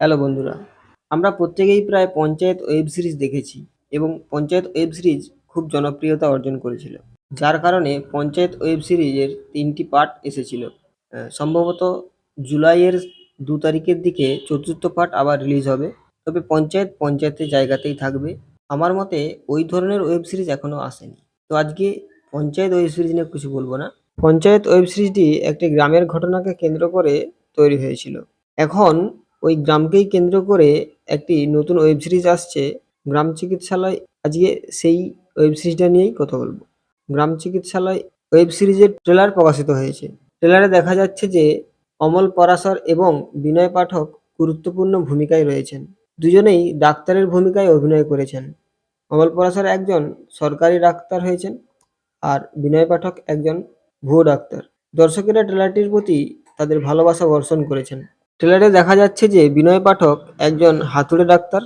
Hello বন্ধুরা, আমরা প্রত্যেকেই প্রায় পঞ্চায়েত ওয়েব সিরিজ দেখেছি এবং পঞ্চায়েত ওয়েব সিরিজ খুব জনপ্রিয়তা অর্জন করেছিল, যার কারণে পঞ্চায়েত ওয়েব সিরিজের তিনটি পার্ট এসেছিল। সম্ভবত জুলাইয়ের দু তারিখের দিকে চতুর্থ পার্ট আবার রিলিজ হবে, তবে পঞ্চায়েত পঞ্চায়েতের জায়গাতেই থাকবে। আমার মতে ওই ধরনের ওয়েব সিরিজ এখনও আসেনি। তো আজকে পঞ্চায়েত ওয়েব সিরিজ নিয়ে কিছু বলব না। পঞ্চায়েত ওয়েব সিরিজটি একটি গ্রামের ঘটনাকে কেন্দ্র করে তৈরি হয়েছিল। এখন ওই গ্রামকেই কেন্দ্র করে একটি নতুন ওয়েব সিরিজ আসছে। গ্রাম চিকিৎসালয়, আজকে সেই ওয়েব সিরিজটা নিয়েই কথা বলব। গ্রাম চিকিৎসালয় ওয়েব সিরিজের ট্রেলার প্রকাশিত হয়েছে। ট্রেলারে দেখা যাচ্ছে যে অমল পরাশর এবং বিনয় পাঠক গুরুত্বপূর্ণ ভূমিকায় রয়েছেন। দুজনেই ডাক্তারের ভূমিকায় অভিনয় করেছেন। অমল পরাশর একজন সরকারি ডাক্তার হয়েছেন আর বিনয় পাঠক একজন ভুয়ো ডাক্তার। দর্শকেরা ট্রেলারটির প্রতি তাদের ভালোবাসা বর্ষণ করেছেন। ট্রেলারে দেখা যাচ্ছে যে বিনয় পাঠক একজন হাতুড়ে ডাক্তার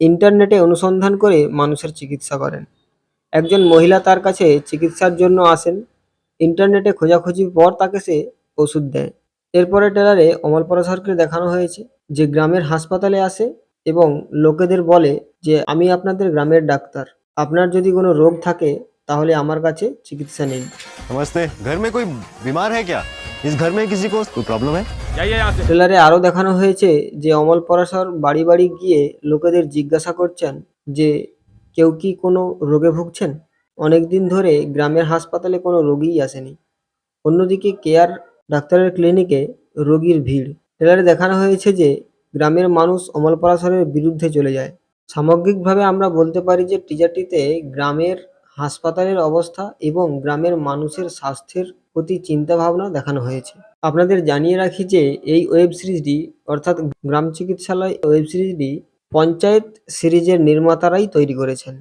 ইন্টারনেটে অনুসন্ধান করে মানুষের চিকিৎসা করেন। একজন মহিলা তার কাছে চিকিৎসার জন্য আসেন। ইন্টারনেটে খোঁজাখুঁজির পর তাকে সে ওষুধ দেয়। এরপরে ট্রেলারে অমল পরাশরকে দেখানো হয়েছে যে গ্রামের হাসপাতালে আসে এবং লোকেদের বলে যে, আমি আপনাদের গ্রামের ডাক্তার। আপনার যদি কোনো রোগ থাকে, তাহলে আমার কাছে চিকিৎসা নেই নমস্তে। ঘর মে কোই বিমার হ্যাঁ इस घर में किसी को कोई प्रॉब्लम है जाइए यहाँ से ট্রেলারে আরও দেখানো হয়েছে যে অমল পরাশর বাড়ি বাড়ি গিয়ে লোকেদের জিজ্ঞাসা করছেন যে কেউ কি কোনো রোগে ভুগছেন অনেক দিন ধরে গ্রামের হাসপাতালে কোনো রোগীই আসেনি অন্যদিকে কেয়ার ডাক্তারের ক্লিনিকে রোগীর ভিড় ট্রেলারে দেখানো হয়েছে যে গ্রামের মানুষ অমল পরাশরের বিরুদ্ধে চলে যায় সামগ্রিকভাবে আমরা বলতে পারি যে টিজারটিতে গ্রামের হাসপাতালের অবস্থা এবং গ্রামের মানুষের স্বাস্থ্যের প্রতি চিন্তাভাবনা দেখানো হয়েছে। আপনাদের জানিয়ে রাখি যে এই ওয়েব সিরিজটি, অর্থাৎ গ্রাম চিকিৎসালয় ওয়েব সিরিজটি পঞ্চায়েত সিরিজের নির্মাতারাই তৈরি করেছেন।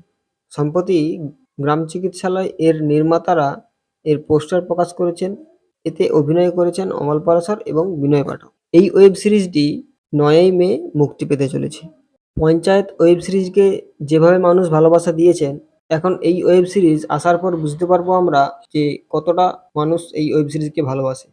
সম্প্রতি গ্রাম চিকিৎসালয় এর নির্মাতারা এর পোস্টার প্রকাশ করেছেন। এতে অভিনয় করেছেন অমল পরাশর এবং বিনয় পাঠক। এই ওয়েব সিরিজটি নয়ই মে মুক্তি পেতে চলেছে। পঞ্চায়েত ওয়েব সিরিজকে যেভাবে মানুষ ভালোবাসা দিয়েছেন এখন এই ওয়েব সিরিজ আসার পর বুঝতে পারব আমরা যে কতটা মানুষ এই ওয়েব সিরিজকে ভালোবাসে।